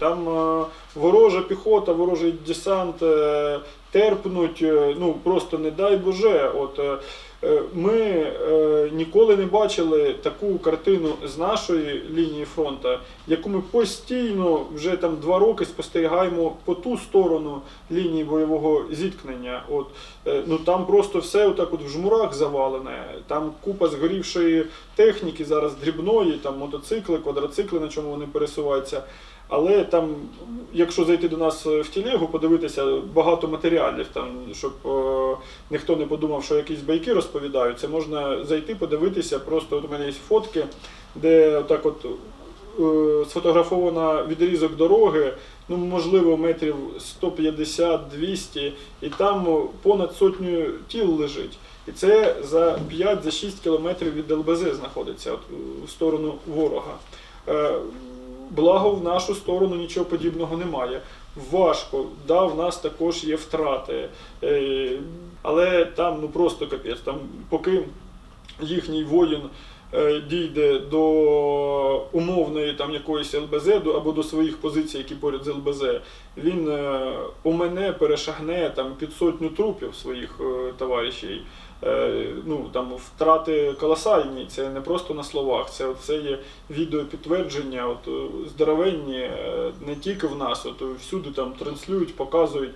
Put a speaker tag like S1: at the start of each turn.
S1: Там е, ворожа піхота, ворожий десант е, терпнуть, е, ну просто не дай Боже. От ми ніколи не бачили таку картину з нашої лінії фронту, яку ми постійно вже там два роки спостерігаємо по ту сторону лінії бойового зіткнення. От е, ну там просто все отак от в жмурах завалене. Там купа згорівшої техніки зараз дрібної, там мотоцикли, квадроцикли, на чому вони пересуваються. Але там, якщо зайти до нас в тілегу, подивитися багато матеріалів, там, щоб е, ніхто не подумав, що якісь байки розповідають, це можна зайти. Просто от у мене є фотки, де так от е, сфотографовано відрізок дороги, ну можливо, метрів 150-200, і там понад сотню тіл лежить. І це за 5-6 кілометрів від ЛБЗ знаходиться, от, в сторону ворога. Е, Благо в нашу сторону нічого подібного немає. Важко, да, в нас також є втрати. Е, але там ну просто капець. Там, поки їхній воїн е, дійде до умовної там якоїсь ЛБЗ або до своїх позицій, які поряд з ЛБЗ, він е, у мене перешагне там під сотню трупів своїх е, товаришів. Е, ну там втрати колосальні, це не просто на словах, це, це є відеопідтвердження, от е, здоровенні е, не тільки в нас, от е, всюди там транслюють, показують.